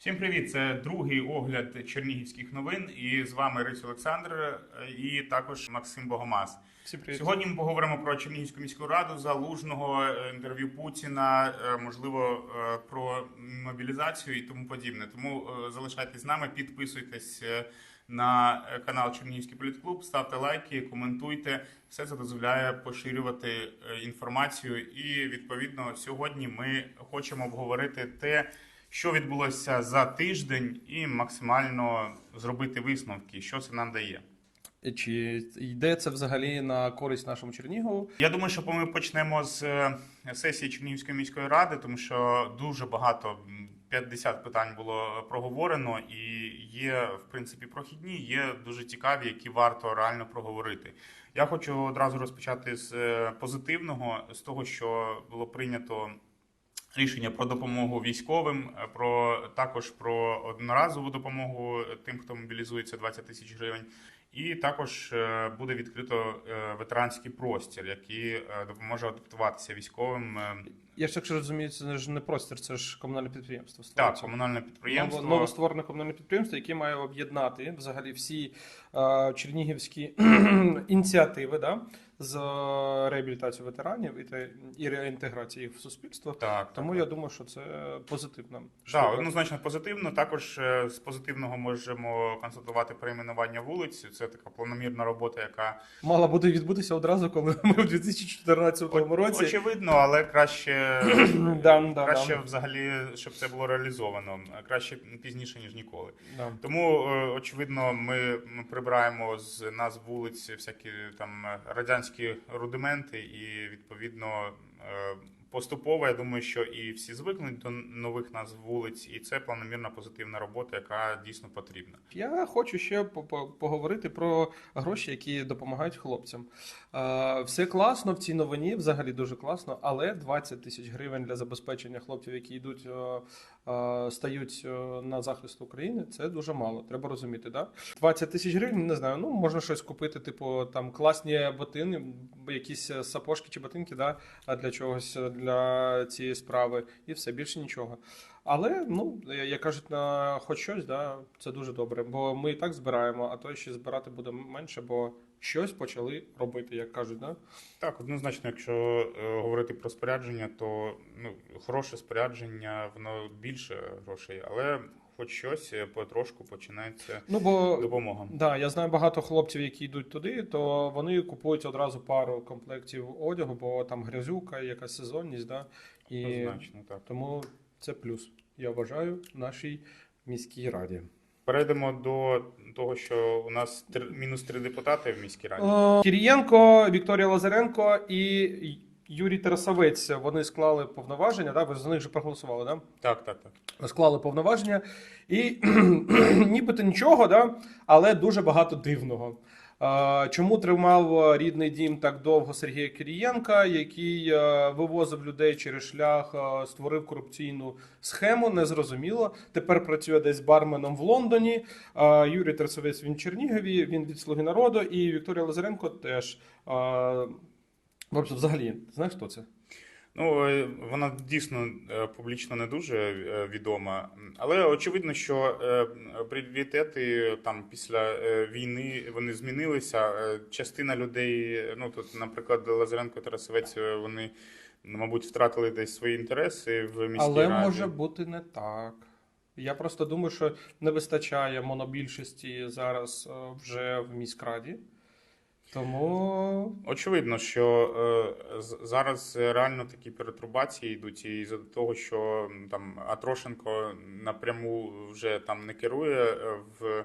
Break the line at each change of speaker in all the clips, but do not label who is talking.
Всім привіт! Це другий огляд чернігівських новин. І з вами Рись Олександр і також Максим Богомаз.
Всім привіт.
Сьогодні ми поговоримо про Чернігівську міську раду, залужного інтерв'ю Путіна, е, можливо, е, про мобілізацію і тому подібне. Тому е, залишайтесь з нами, підписуйтесь на канал Чернігівський політклуб, ставте лайки, коментуйте. Все це дозволяє поширювати інформацію. І відповідно сьогодні ми хочемо обговорити те, що відбулося за тиждень, і максимально зробити висновки, що це нам дає.
Чи йде це взагалі на користь нашому Чернігову?
Я думаю, що ми почнемо з е, сесії Чернігівської міської ради, тому що дуже багато м, 50 питань було проговорено, і є в принципі прохідні, є дуже цікаві, які варто реально проговорити. Я хочу одразу розпочати з е, позитивного, з того, що було прийнято. Рішення про допомогу військовим, е, про також про одноразову допомогу тим, хто мобілізується 20 тисяч гривень, і також е, буде відкрито е, ветеранський простір, який е, допоможе адаптуватися військовим. Е,
Я ж якщо розумію, це ж не простір, це ж комунальне підприємство.
Так, комунальне підприємство.
Ново- новостворене комунальне підприємство, яке має об'єднати взагалі всі е, чернігівські ініціативи да, з е, реабілітацією ветеранів і, те, і реінтеграції їх в суспільство.
Так,
Тому
так,
я думаю, що це позитивно.
Так, однозначно позитивно. Також е, з позитивного можемо констатувати перейменування вулиць. Це така планомірна робота, яка
Мала буде відбутися одразу, коли ми в 2014 році.
очевидно, але краще,
Да,
краще
да.
взагалі, щоб це було реалізовано. Краще пізніше ніж ніколи.
Да.
Тому е, очевидно, ми прибираємо з назв вулиць всякі там радянські рудименти, і відповідно е, поступово я думаю, що і всі звикнуть до нових назв вулиць, і це планомірна позитивна робота, яка дійсно потрібна.
Я хочу ще по- по- поговорити про гроші, які допомагають хлопцям. Е, Все класно в цій новині, взагалі дуже класно, але 20 тисяч гривень для забезпечення хлопців, які йдуть, е, стають е, на захист України, це дуже мало. Треба розуміти, да? 20 тисяч гривень, не знаю. Ну можна щось купити, типу там класні ботини, якісь е, сапожки чи ботинки, да, для чогось е, для цієї справи, і все більше нічого. Але ну як кажуть, на хоч щось, да, це дуже добре. Бо ми і так збираємо, а то ще збирати буде менше, бо щось почали робити, як кажуть, да?
Так, однозначно, якщо е, говорити про спорядження, то ну хороше спорядження, воно більше грошей, але хоч щось е, потрошку починається
Ну бо
допомога.
да, я знаю багато хлопців, які йдуть туди, то вони купують одразу пару комплектів одягу, бо там грязюка, якась сезонність, да, і
Однозначно, так.
тому це плюс. Я вважаю нашій міській раді.
Перейдемо до того, що у нас три, мінус три депутати в міській раді.
Е, Кірієнко, Вікторія Лазаренко і Юрій Тарасовець. Вони склали повноваження. Да? Ви за них же проголосували, да?
Так, так, так.
Склали повноваження, і нібито нічого, да? але дуже багато дивного. Е, Чому тримав рідний дім так довго Сергія Кирієнка, який е, вивозив людей через шлях, е, створив корупційну схему, незрозуміло. Тепер працює десь барменом в Лондоні. Е, Юрій Тарасовець він Чернігові, він від Слуги народу, і Вікторія Лазаренко теж. Е, взагалі, знаєш, хто це?
Ну, е, вона дійсно е, публічно не дуже е, відома, але очевидно, що пріоритети там після війни вони змінилися. Частина людей, ну тут, наприклад, Лазаренко Тарасовець, вони, ну, мабуть, втратили десь свої інтереси в міській
Але
раді.
може бути не так. Я просто думаю, що не вистачає монобільшості зараз вже в міськраді. Тому
Очевидно, що е, зараз реально такі перетрубації йдуть і з того, що там Атрошенко напряму вже там не керує е, в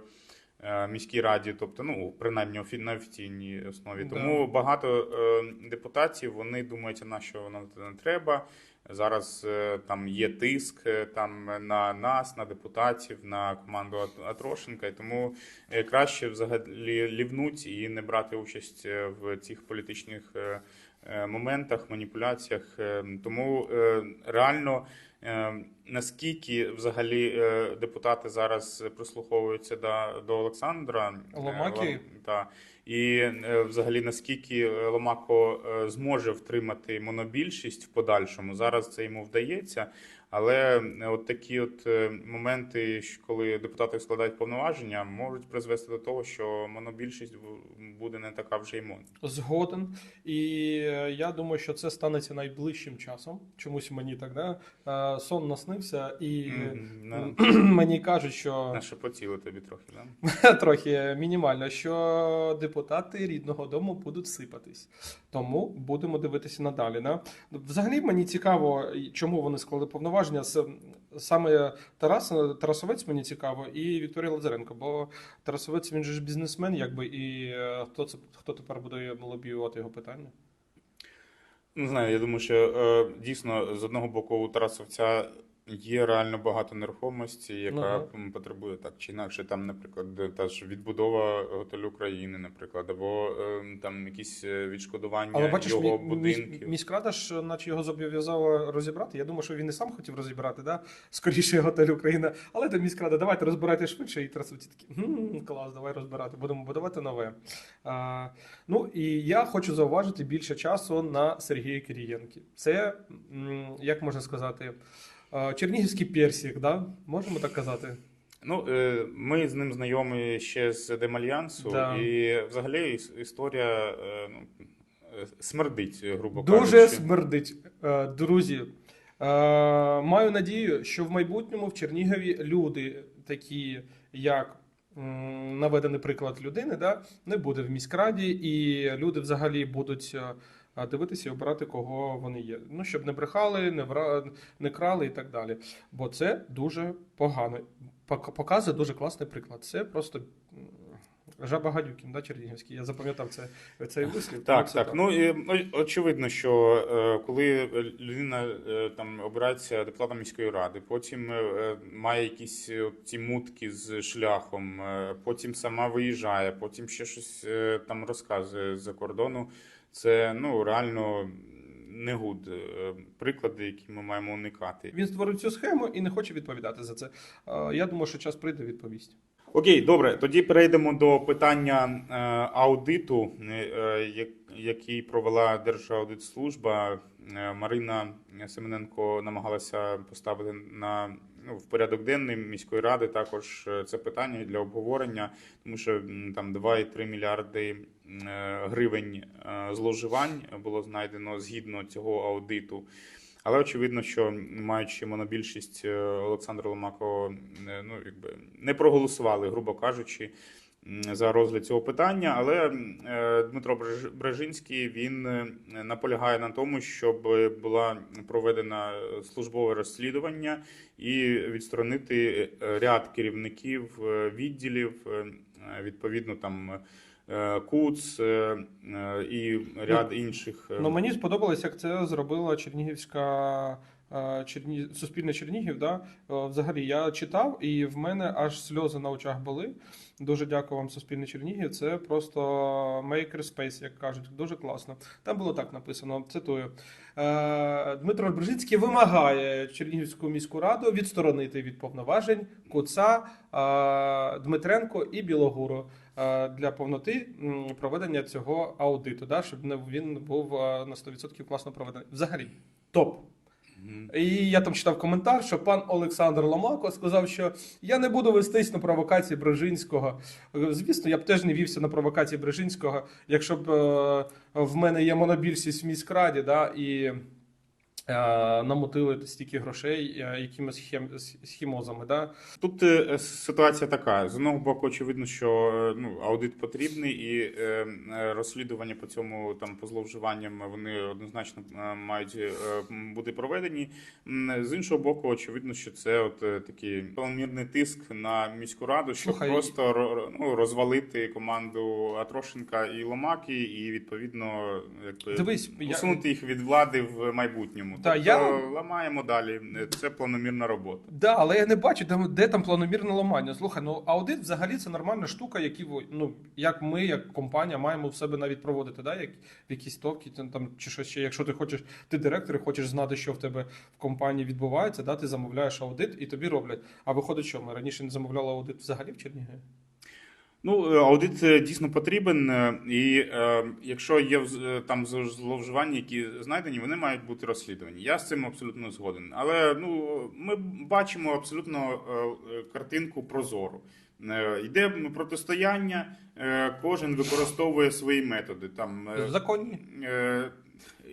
е, міській раді, тобто, ну принаймні офі- на офіційній основі.
Да.
Тому багато е, депутатів вони думають, а на що воно не треба. Зараз е, там є тиск е, там на нас, на депутатів, на команду Ат- Атрошенка, і тому е, краще взагалі лівнуть і не брати участь е, в цих політичних е, е, моментах, маніпуляціях. Е, Тому е, реально е, наскільки взагалі е, депутати зараз прислуховуються до, до Олександра е,
Ломаки?
Та, і е, взагалі наскільки Ломако зможе втримати монобільшість в подальшому. Зараз це йому вдається. Але е, от такі от е, моменти, коли депутати складають повноваження, можуть призвести до того, що монобільшість бу- буде не така вже й мон.
Згоден. І е, я думаю, що це станеться найближчим часом. Чомусь мені так, да? Сон наснився, і
Мгм, на-
мені кажуть, що
Нашепотіли тобі трохи, да?
трохи мінімально, що депутати рідного дому будуть сипатись. Тому будемо дивитися надалі. Да? Взагалі мені цікаво, чому вони склали повноваження. С- Саме Тарас Тарасовець мені цікаво, і Вікторія Лазаренко, бо Тарасовець він же ж бізнесмен, якби і е, хто це хто тепер буде лобіювати його питання?
Не знаю, я думаю, що е, дійсно з одного боку у Тарасовця є реально багато нерухомості, яка
Ага.
потребує так чи інакше. Там, наприклад, та ж відбудова готелю України, наприклад, або е, там якісь е, відшкодування
Але бачиш,
його
мі- мі-
будинків.
міськрада ж, наче його зобов'язала розібрати. Я думаю, що він і сам хотів розібрати, да? скоріше готель Україна. Але то міськрада, давайте розбирайте швидше, і трасовці такі «М, клас, давай розбирати, будемо будувати нове. А, ну і я хочу зауважити більше часу на Сергія Кирієнки. Це, м, як можна сказати, чернігівський персик, да? можемо так казати.
Ну, е, ми з ним знайомі ще з Демальянсу,
Да.
і взагалі історія е, ну, е, смердить, грубо
Дуже
кажучи.
смердить, Е, друзі. Маю надію, що в майбутньому в Чернігові люди, такі як наведений приклад людини, да, не буде в міськраді, і люди взагалі будуть дивитися і обирати, кого вони є. Ну, щоб не брехали, не, вра... не крали і так далі. Бо це дуже погано. Показує дуже класний приклад. Це просто Жаба Гадюкін, да, Чернігівський. Я запам'ятав це, цей вислів.
Так, так. Ну і ну, очевидно, що е, коли людина е, там обирається депутатом міської ради, потім е, має якісь ці мутки з шляхом, потім сама виїжджає, потім ще щось там розказує з-за кордону. Це ну реально не гуд. Е, Приклади, які ми маємо уникати.
Він створив цю схему і не хоче відповідати за це. Е, Я думаю, що час прийде відповість.
Окей, добре. Тоді перейдемо до питання е, аудиту, як- який провела Держаудитслужба. Марина Семененко намагалася поставити на ну, в порядок денний міської ради також е, це питання для обговорення, тому що там 2,3 мільярди е, гривень е, зловживань було знайдено згідно цього аудиту. Але очевидно, що маючи монобільшість Олександра Ломакова, Ломако ну, якби не проголосували, грубо кажучи, за розгляд цього питання. Але е, Дмитро Бреж- Брежинський він е, наполягає на тому, щоб була проведена службове розслідування і відсторонити е, ряд керівників відділів, відповідно там. КУЦ і ряд інших е,
Ну мені сподобалось, як це зробила Чернігівська. Е, Черні... Суспільне Чернігів, да? Е, Взагалі я читав, і в мене аж сльози на очах були. Дуже дякую вам, Суспільне Чернігів. Це просто makerspace, як кажуть, дуже класно. Там було так написано: цитую. Е, Дмитро Брижицький вимагає Чернігівську міську раду відсторонити від повноважень Куца, Дмитренко і Білогуру для повноти проведення цього аудиту, да, щоб він був на 100% класно проведений. Взагалі, топ. І я там читав коментар, що пан Олександр Ломако сказав, що я не буду вестись на провокації Брежинського. Звісно, я б теж не вівся на провокації Брежинського, якщо б е, в мене є монобільшість в міськраді, да, і е, намутили стільки грошей е, якимись схем, схемозами. Да.
Тут е, ситуація така: з одного боку, очевидно, що ну аудит потрібний, і е, розслідування по цьому там по зловживанням вони однозначно мають бути проведені. З іншого боку, очевидно, що це от такий повномірний тиск на міську раду, щоб
Слухай,
просто ро- ну, розвалити команду Атрошенка і Ломаки, і відповідно якби
Дивись, я-
усунути їх від влади в майбутньому.
Та,
тобто,
я-
ламаємо далі. Це планомірна робота.
Да, але я не бачу, де, де там планомірне ламання. Слухай, ну аудит взагалі це нормальна штука, які ну як ми, як компанія, маємо в себе навіть проводити, да, як в якісь топки, там, там чи щось ще. Якщо ти хочеш, ти директор і хочеш знати, що в тебе в компанії відбувається, да, ти замовляєш аудит і тобі роблять. А виходить, що ми раніше не замовляли аудит взагалі в Чернігові?
Ну, е, аудит е, дійсно потрібен, е, і е, якщо є там зловживання, які знайдені, вони мають бути розслідувані. Я з цим абсолютно згоден. Але ну, ми бачимо абсолютно картинку прозору. Йде протистояння, кожен використовує свої методи. Там, е,
Законні.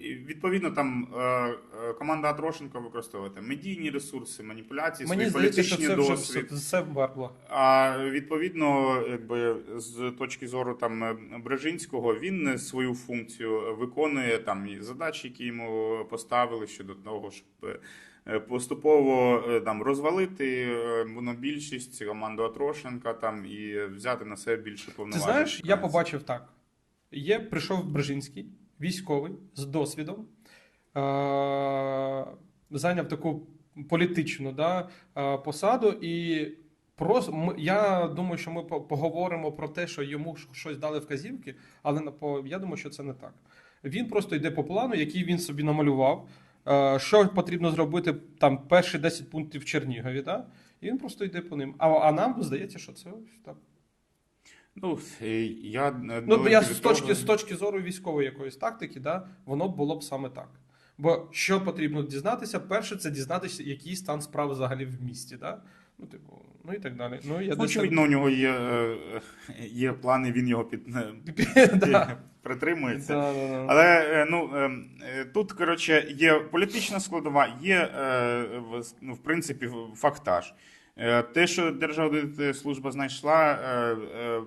Відповідно, там е, е, команда Атрошенко використовує там медійні ресурси, маніпуляції,
Мені
свій
здається, що це вже
досвід.
все, все.
А відповідно, якби з точки зору там е, Брежинського, він свою функцію виконує там і задачі, які йому поставили щодо того, щоб е, поступово е, там розвалити е, монобільшість команду Атрошенка там і взяти на себе більше
Ти
повноважень.
знаєш, я побачив так. Є, прийшов Брежинський, військовий з досвідом, е- зайняв таку політичну да, е, посаду, і просто, я думаю, що ми поговоримо про те, що йому щось дали вказівки, але я думаю, що це не так. Він просто йде по плану, який він собі намалював. е, Що потрібно зробити там перші 10 пунктів в Чернігові, да? і він просто йде по ним. А, а нам здається, що це так.
Ну, е, я е,
Ну, я з точки,
того-
з точки зору військової якоїсь тактики, да, воно було б саме так. Бо що потрібно дізнатися? Перше, це дізнатися, який стан справ взагалі в місті. Да? Ну, типу, ну і так далі. Ну, я десь
Очевидно, у нього є, е, є плани, він його під,
Да.
притримується.
Да, да, да.
Але ну е, е, тут коротше є політична складова, є в- ну, в принципі фактаж. Те, що Держаудитслужба знайшла, е, е,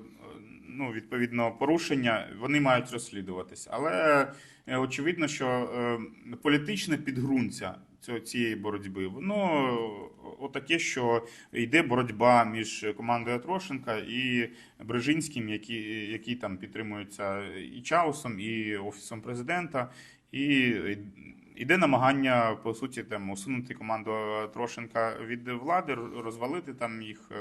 ну відповідно порушення, вони мають розслідуватись. Але е, очевидно, що е, політичне підґрунтя цієї боротьби, воно отаке, що йде боротьба між командою Трошенка і Брежинським, які, які там підтримуються і Чаусом, і Офісом президента, і іде намагання, по суті, там усунути команду Трошенка від влади, розвалити там їх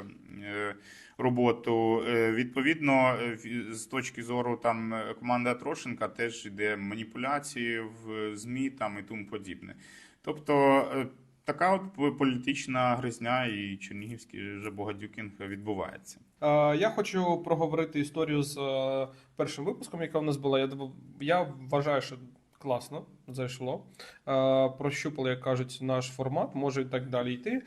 е, роботу. Е, Відповідно, з точки зору там команди Трошенка теж йде маніпуляції в ЗМІ там і тому подібне. Тобто. е, Така от політична гризня і Чернігівський же Богодюкінг відбувається.
Я хочу проговорити історію з першим випуском, яка у нас була. Я вважаю, що класно зайшло. Е, Прощупали, як кажуть, наш формат, може і так далі йти. Е,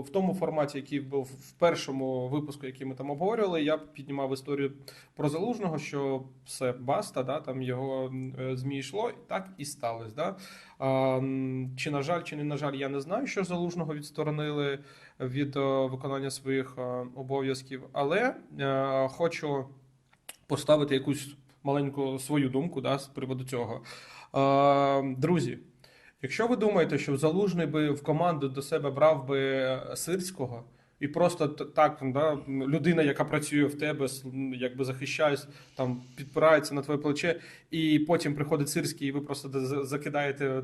В тому форматі, який був в першому випуску, який ми там обговорювали, я піднімав історію про залужного, що все баста, да, там його е, змі йшло, так і сталося. Да? Чи на жаль, чи не на жаль, я не знаю, що залужного відсторонили від виконання своїх обов'язків, але хочу поставити якусь маленьку свою думку да, з приводу цього. Е, Друзі, якщо ви думаєте, що залужний би в команду до себе брав би сирського. І просто так, да, людина, яка працює в тебе, якби захищається, там підпирається на твоє плече, і потім приходить сирський, і ви просто за- закидаєте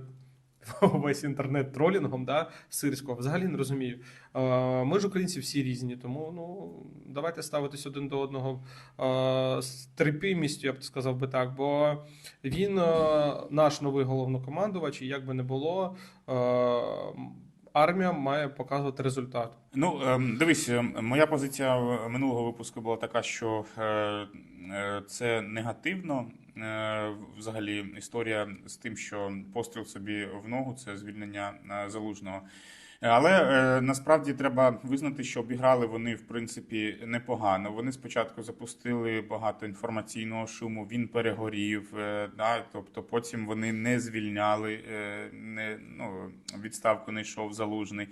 весь інтернет тролінгом, да, сирського. Взагалі не розумію. Ми ж українці всі різні, тому ну давайте ставитись один до одного з терпімістю, я б сказав би так. Бо він наш новий головнокомандувач, і як би не було, армія має показувати результат.
Ну, ем, дивись, ем, моя позиція минулого випуску була така, що е, е, це негативно. Е, Взагалі, історія з тим, що постріл собі в ногу це звільнення е, залужного. Але е, насправді треба визнати, що обіграли вони в принципі непогано. Вони спочатку запустили багато інформаційного шуму, він перегорів, да, тобто потім вони не звільняли, не, ну, відставку не йшов залужний.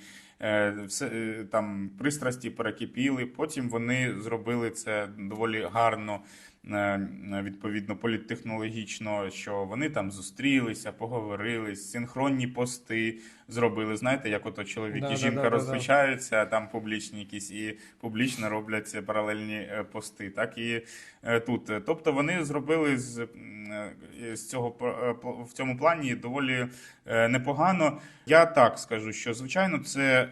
все, там пристрасті перекипіли. Потім вони зробили це доволі гарно. Е, Відповідно, політтехнологічно, що вони там зустрілися, поговорили, синхронні пости зробили. Знаєте, як ото чоловік
Да,
і жінка
да, да, да.
розлучаються, там публічні якісь і публічно роблять паралельні е, пости. Так і е, тут. Тобто вони зробили з, е, з цього е, в цьому плані доволі е, непогано. Я так скажу, що звичайно це.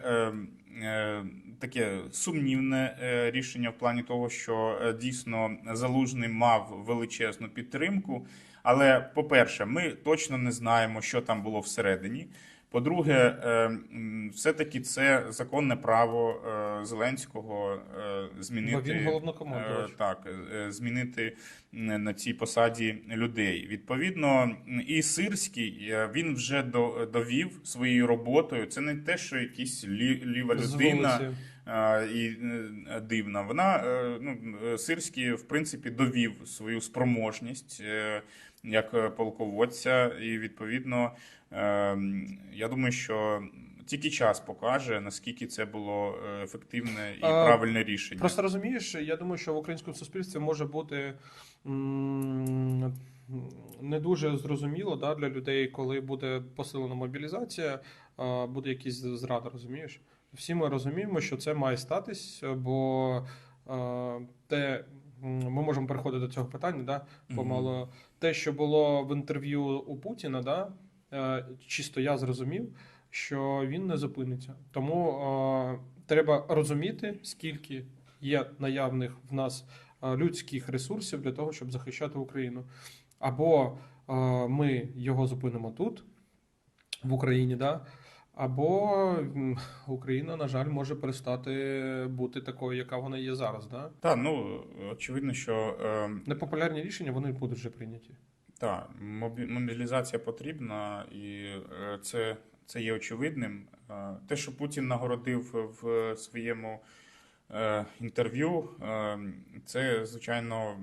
Таке сумнівне е, рішення в плані того, що е, дійсно залужний мав величезну підтримку. Але, по-перше, ми точно не знаємо, що там було всередині. По-друге, е, все-таки це законне право е, Зеленського е, змінити
Бо він головнокомандувач.
Так, змінити на цій посаді людей. Відповідно, і Сирський він вже до- довів своєю роботою. Це не те, що якісь лі- ліва людина і дивна. Вона ну Сирський, в принципі, довів свою спроможність як полководця, і відповідно, я думаю, що. Тільки час покаже, наскільки це було е, ефективне і
А,
правильне рішення.
Просто розумієш, я думаю, що в українському суспільстві може бути не дуже зрозуміло да, для людей, коли буде посилена мобілізація, буде якийсь зрада, розумієш? Всі ми розуміємо, що це має статись, бо те. Ми можемо переходити до цього питання, да, помало. Те, що було в інтерв'ю у Путіна, да, чисто я зрозумів, що він не зупиниться. Тому е, треба розуміти, скільки є наявних в нас е, людських ресурсів для того, щоб захищати Україну. Або е, ми його зупинимо тут, в Україні, да, або Україна, на жаль, може перестати бути такою, яка вона є зараз. Да?
Так, ну очевидно, що е,
Непопулярні рішення вони будуть вже прийняті.
Та, мобі- мобілізація потрібна, і е, це, це є очевидним. Е, те, що Путін нагородив в своєму е, інтерв'ю, це звичайно.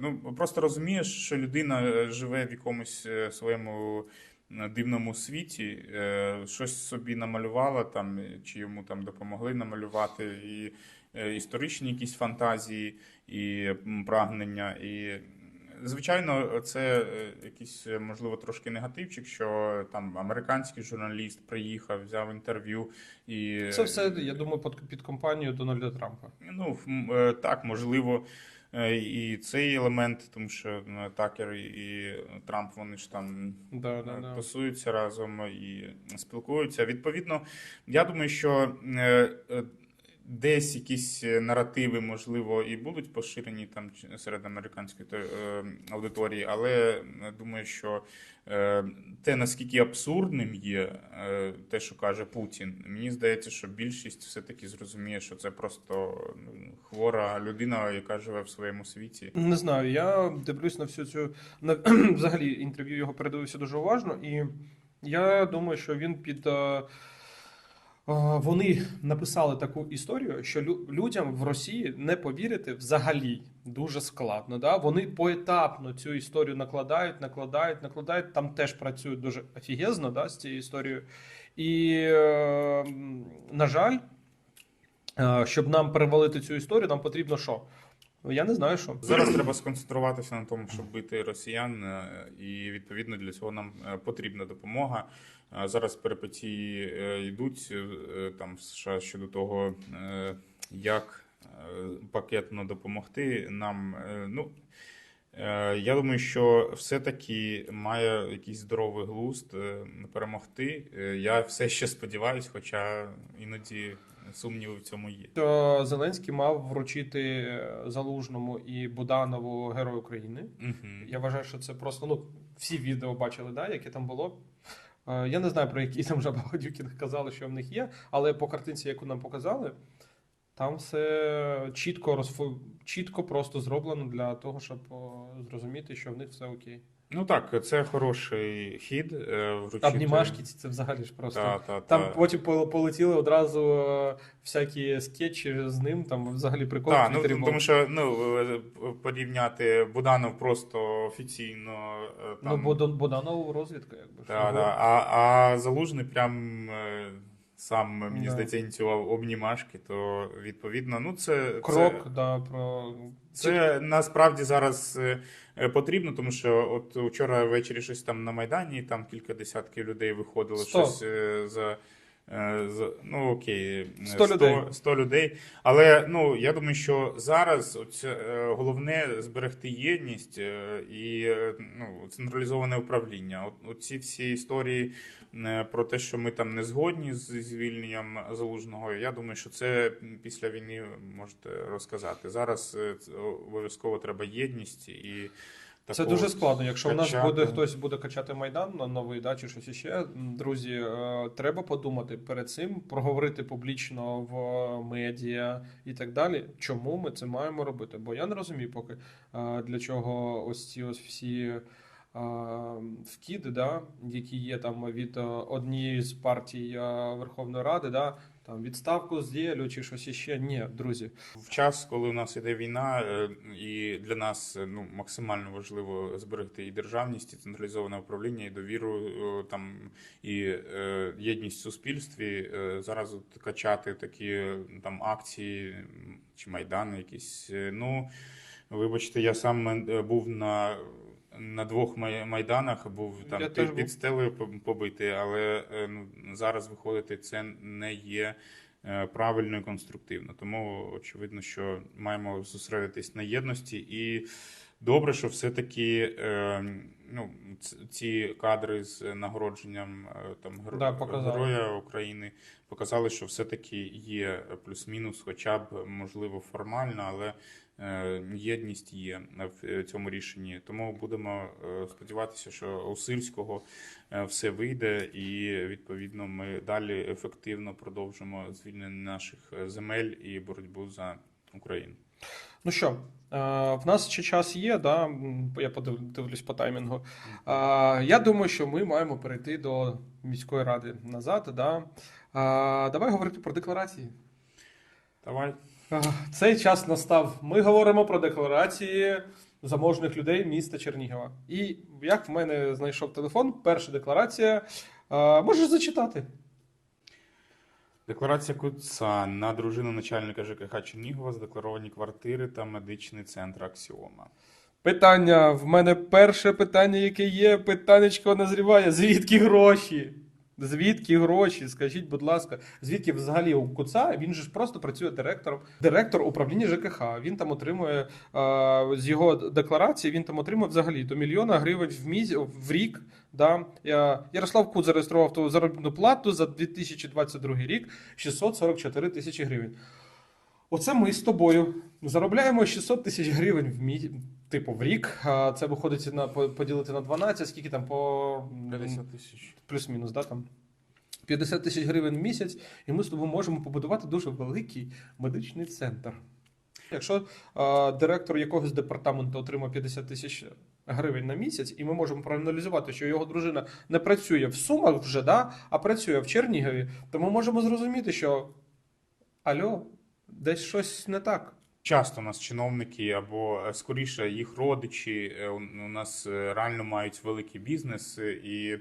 ну просто розумієш, що людина живе в якомусь своєму. Дивному світі щось собі намалювала там, чи йому там допомогли намалювати, і історичні якісь фантазії, і прагнення. І звичайно, це е, якийсь е, можливо трошки негативчик, що там американський журналіст приїхав, взяв інтерв'ю і
Це все, я думаю, під, під компанію Дональда Трампа.
Ну, е, так, можливо, е, і цей елемент, тому що е, Такер і- Трамп вони ж там
Да, да,
е,
да.
разом і спілкуються. Відповідно, я думаю, що е, е, десь якісь наративи, можливо, і будуть поширені там серед американської е, аудиторії, але е, думаю, що е, те, наскільки абсурдним є е, те, що каже Путін, мені здається, що більшість все-таки зрозуміє, що це просто ну, хвора людина, яка живе в своєму світі.
Не знаю, я дивлюсь на всю цю на взагалі інтерв'ю його передивився дуже уважно, і я думаю, що він під. Вони написали таку історію, що лю- людям в Росії не повірити взагалі дуже складно. Да? Вони поетапно цю історію накладають, накладають, накладають. Там теж працюють дуже офігезно да, з цією історією. І, е, на жаль, е, щоб нам перевалити цю історію, нам потрібно що? Я не знаю, що.
Зараз треба сконцентруватися на тому, щоб бити росіян, е, і відповідно для цього нам потрібна допомога. Зараз перипетії е, йдуть е, там в США щодо того, е, як пакетно допомогти нам. Ну я думаю, що все-таки має якийсь здоровий глузд перемогти. Я все ще сподіваюся, хоча іноді сумніви в цьому є.
що Зеленський мав вручити Залужному і Буданову Герой України.
Мгм.
Я вважаю, що це просто ну всі відео бачили, да, яке там було. Е, Я не знаю про які там Жаба Гадюкін казали, що в них є, але по картинці, яку нам показали, там все чітко розфо... чітко просто зроблено для того, щоб зрозуміти, що в них все окей.
Ну так, це хороший хід. е, Вручити...
Обнімашки це взагалі ж просто.
Та, та,
Там
та.
потім пол- полетіли одразу е, всякі скетчі з ним, там взагалі прикол. в
Та, ну, тому що ну, е, порівняти Буданов просто офіційно.
Ну,
Там,
Бодан- Боданов розвідка, якби.
та, та, а, а Залужний прям сам мені
Да.
здається ініціював обнімашки, то відповідно, ну це
Крок,
Це,
да, про
це насправді зараз е, е, потрібно, тому що от вчора ввечері щось там на Майдані, там кілька десятків людей виходило
Сто.
щось е, за. Е, Ну окей, е,
Сто людей.
100 людей. Але ну я думаю, що зараз оце, е, головне зберегти єдність е, і е, ну, централізоване управління. От, оці всі історії е, про те, що ми там не згодні з звільненням залужного. Я думаю, що це після війни можете розказати. Зараз е, обов'язково треба єдність і
Це
такого
дуже складно. Якщо в нас буде хтось буде качати майдан на новий да, чи щось іще, друзі, е, треба подумати перед цим, проговорити публічно в медіа і так далі. Чому ми це маємо робити? Бо я не розумію, поки е, для чого ось ці ось всі. Вкиди, да, які є там від е, однієї з партій е, Верховної Ради, да, там відставку з діялю чи щось іще. Ні, друзі,
В час, коли у нас іде війна, е, і для нас ну максимально важливо зберегти і державність, і централізоване управління, і довіру там і єдність в суспільстві. Зараз от качати такі там акції чи майдани, якісь. Ну вибачте, я сам був на. На двох май- майданах був там
Я
під,
теж був.
під стелею поб- побитий, але е, ну, зараз виходити це не є е, правильно і конструктивно. Тому очевидно, що маємо зосередитись на єдності, і добре, що все-таки е, ну, ці кадри з нагородженням там геро-
Да,
героя України показали, що все-таки є плюс-мінус, хоча б можливо формально, але. Е, Єдність є в цьому рішенні, тому будемо е, сподіватися, що у Сильського е, все вийде, і відповідно ми далі ефективно продовжимо звільнення наших е, земель і боротьбу за Україну.
Ну що, е, в нас ще час є, да? я подив- дивлюсь по таймінгу. Е, Я думаю, що ми маємо перейти до міської ради назад. Да? Е, Давай говорити про декларації.
Давай.
Цей час настав. Ми говоримо про декларації заможних людей міста Чернігова. І як в мене знайшов телефон, перша декларація. Можеш зачитати.
Декларація Куца на дружину начальника ЖКХ Чернігова задекларовані квартири та медичний центр Аксіома.
Питання. В мене перше питання, яке є, питаннячко назріває. Звідки гроші? Звідки гроші? Скажіть, будь ласка, звідки взагалі у Куца? Він же ж просто працює директором, директор управління ЖКХ. Він там отримує е, з його декларації. Він там отримує взагалі до мільйона гривень в міс... в рік. Да? Ярослав Кут зареєстрував ту заробітну плату за 2022 рік 644 тисячі гривень. Оце ми з тобою заробляємо 600 тисяч гривень в мі... типу в рік. А Це виходить на по- поділити на 12, скільки там по м,
50 тисяч.
плюс-мінус, да, там 50 тисяч гривень в місяць, і ми з тобою можемо побудувати дуже великий медичний центр. Якщо е, директор якогось департаменту отримав 50 тисяч гривень на місяць, і ми можемо проаналізувати, що його дружина не працює в Сумах вже, да, а працює в Чернігові, то ми можемо зрозуміти, що альо, десь щось не так.
Часто у нас чиновники або е, скоріше їх родичі е, у нас е, реально мають великий бізнес і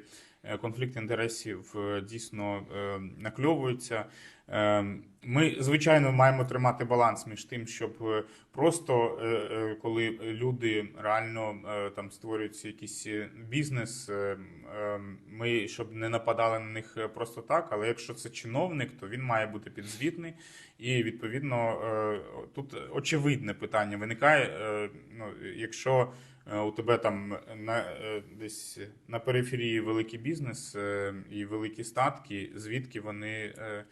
конфлікт інтересів е, дійсно е, накльовується. Е, Ми, звичайно, маємо тримати баланс між тим, щоб е, просто е, е, коли люди реально е, там створюють якийсь е, бізнес, е, е, ми щоб не нападали на них е, просто так. Але якщо це чиновник, то він має бути підзвітний. І відповідно е, тут очевидне питання виникає. е, Ну, якщо е, у тебе там на е, десь на периферії великий бізнес е, і великі статки, звідки вони е, е,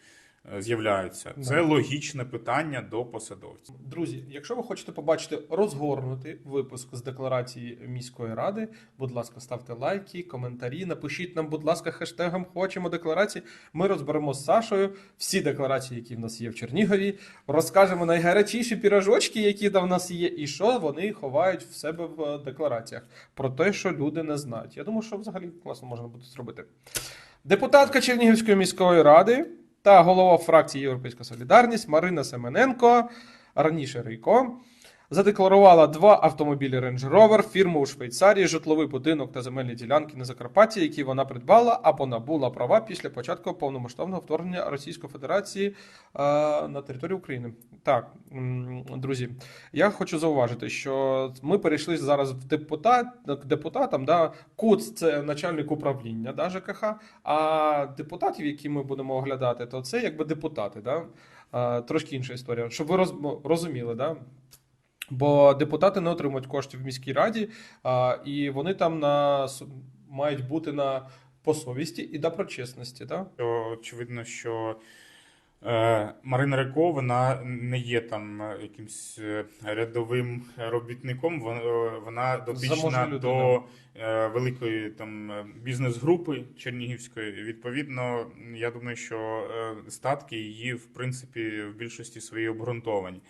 з'являються? Це логічне питання до посадовців.
Друзі, якщо ви хочете побачити розгорнутий випуск з декларації міської ради, будь ласка, ставте лайки, коментарі, напишіть нам, будь ласка, хештегом Хочемо декларації. Ми розберемо з Сашою всі декларації, які в нас є в Чернігові. Розкажемо найгарячіші пірожочки, які там в нас є, і що вони ховають в себе в деклараціях про те, що люди не знають. Я думаю, що взагалі класно можна буде зробити. Депутатка Чернігівської міської ради та голова фракції Європейська Солідарність Марина Семененко, раніше Рийко, задекларувала два автомобілі Range Rover, фірму у Швейцарії, житловий будинок та земельні ділянки на Закарпатті, які вона придбала або набула права після початку повномасштабного вторгнення Російської Федерації е, на територію України. Так, друзі, я хочу зауважити, що ми перейшли зараз в депутат депутатам. Да, КУЦ це начальник управління да, ЖКХ, а депутатів, які ми будемо оглядати, то це якби депутати. Да? Трошки інша історія. Щоб ви роз, розуміли, да? Бо депутати не отримують коштів в міській раді, а, і вони там на, мають бути на по совісті і доброчесності. Да?
Очевидно, що е, Марина Реко, вона не є там якимсь е, рядовим робітником. Вона, е, вона дотична до е, великої там е, бізнес-групи Чернігівської. Відповідно, я думаю, що е, статки її в принципі в більшості своїй обґрунтовані.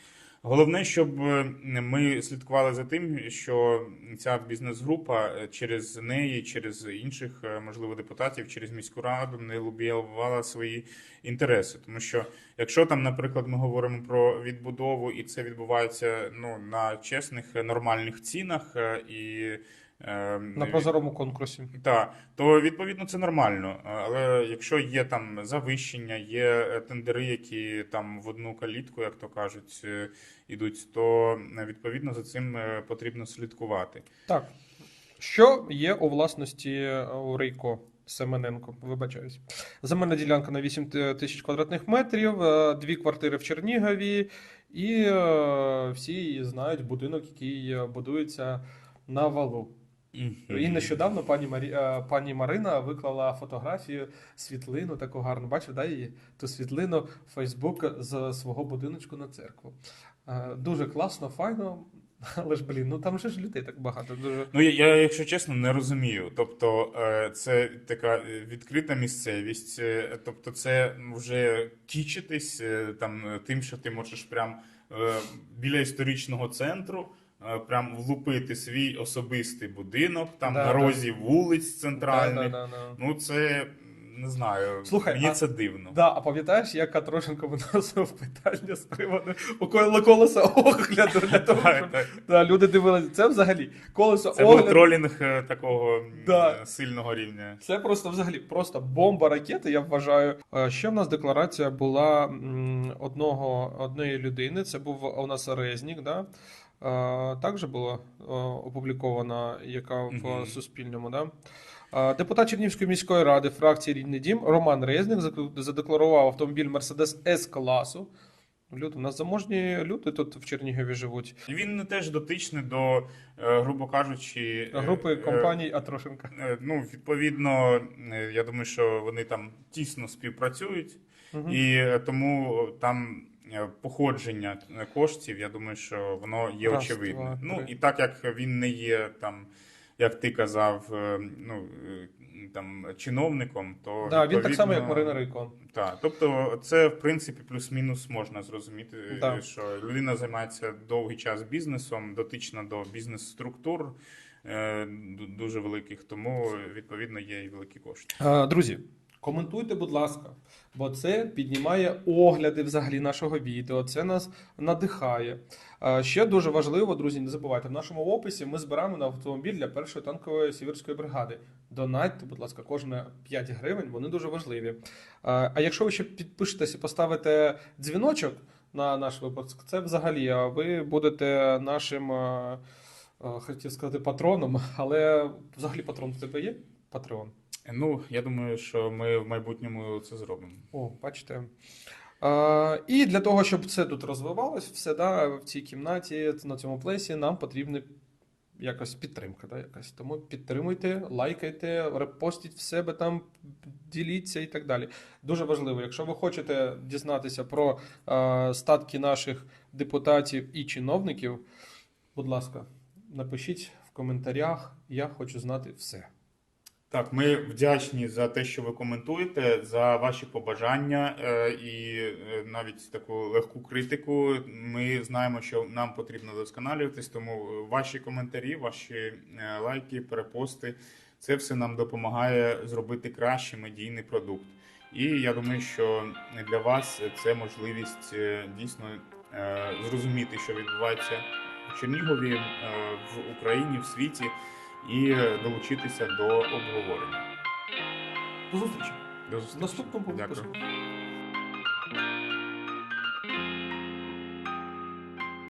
Головне, щоб е, ми слідкували за тим, що ця бізнес-група е, через неї, через інших, е, можливо, депутатів, через міську раду не лобіювала свої інтереси. Тому що, якщо там, наприклад, ми говоримо про відбудову, і це відбувається ну на чесних нормальних цінах і
На прозорому конкурсі.
так, то відповідно це нормально. Але якщо є там завищення, є е, тендери, які там в одну калітку, як то кажуть, е, ідуть, то е, відповідно за цим потрібно слідкувати.
Так. Що є у власності у Рейко Семененко? Вибачаюсь. Земельна ділянка на 8 тисяч квадратних метрів, дві квартири в Чернігові, і всі знають будинок, який будується на валу. І нещодавно пані Марі... е, пані Марина виклала фотографію, світлину таку гарну. Бачив, да, її? Ту світлину в Фейсбук з свого будиночку на церкву. Е, Дуже класно, файно. Але ж блін, ну там же ж людей так багато. Дуже
Ну, я, я, якщо чесно, не розумію. Тобто, е, це така відкрита місцевість, тобто, це вже кічитись там тим, що ти можеш прям біля історичного центру. Е, Прям влупити свій особистий будинок, там
Да,
на
да.
розі вулиць центральних.
Да, да, да, да.
Ну, це не знаю.
Слухай,
мені
а-
це дивно.
Да, а пам'ятаєш, як Катрошенко виносив питання з приводу у колеса огляду для того, щоб да, люди дивилися. Це взагалі колесо
Це був тролінг е, такого
Да.
е, сильного рівня.
Це просто взагалі просто бомба ракети, я вважаю. Ще в нас декларація була одного одної людини. Це був у нас Резнік, да? Також була опублікована, яка в
Мгм.
Суспільному. Да? Депутат Чернівської міської ради фракції Рідний Дім Роман Резнік зак- задекларував автомобіль Мерседес С класу. Люди, у нас заможні люди тут в Чернігові живуть.
Він теж дотичний до, е, грубо кажучи, е,
Групи
е,
компаній Атрошенка.
Ну, відповідно, я думаю, що вони там тісно співпрацюють,
Мгм.
і тому там походження е, коштів, я думаю, що воно є
Раз,
очевидне.
два,
Ну і так як він не є там, як ти казав, е, ну е, там чиновником, то
Да, він так само, як Марина Рейко.
Так, тобто це в принципі плюс-мінус можна зрозуміти,
Да.
що людина займається довгий час бізнесом, дотична до бізнес-структур дуже великих, тому відповідно є і великі кошти.
Друзі, коментуйте, будь ласка, бо це піднімає огляди взагалі нашого відео, це нас надихає. Ще дуже важливо, друзі, не забувайте, в нашому описі ми збираємо на автомобіль для першої танкової сіверської бригади. Донатьте, будь ласка, кожне 5 гривень, вони дуже важливі. А якщо ви ще підпишетесь і поставите дзвіночок на наш випуск, це взагалі ви будете нашим, хотів сказати, патроном, але взагалі патрон в тебе є? Патреон.
Ну, я думаю, що ми в майбутньому це зробимо.
О, бачите. А, і для того, щоб це тут розвивалось, все да, в цій кімнаті, на цьому плесі, нам потрібна якась підтримка. Да, якась. Тому підтримуйте, лайкайте, репостіть в себе там, діліться і так далі. Дуже важливо, якщо ви хочете дізнатися про а, статки наших депутатів і чиновників, будь ласка, напишіть в коментарях, я хочу знати все.
Так, ми вдячні за те, що ви коментуєте, за ваші побажання е, і е, навіть таку легку критику. Ми знаємо, що нам потрібно досконалюватись, тому ваші коментарі, ваші е, лайки, перепости це все нам допомагає зробити кращий медійний продукт. І я думаю, що для вас це можливість е, дійсно е, зрозуміти, що відбувається в Чернігові, е, в Україні, в світі і е, долучитися до обговорення.
До зустрічі
До зустрічі.
наступному
Дякую.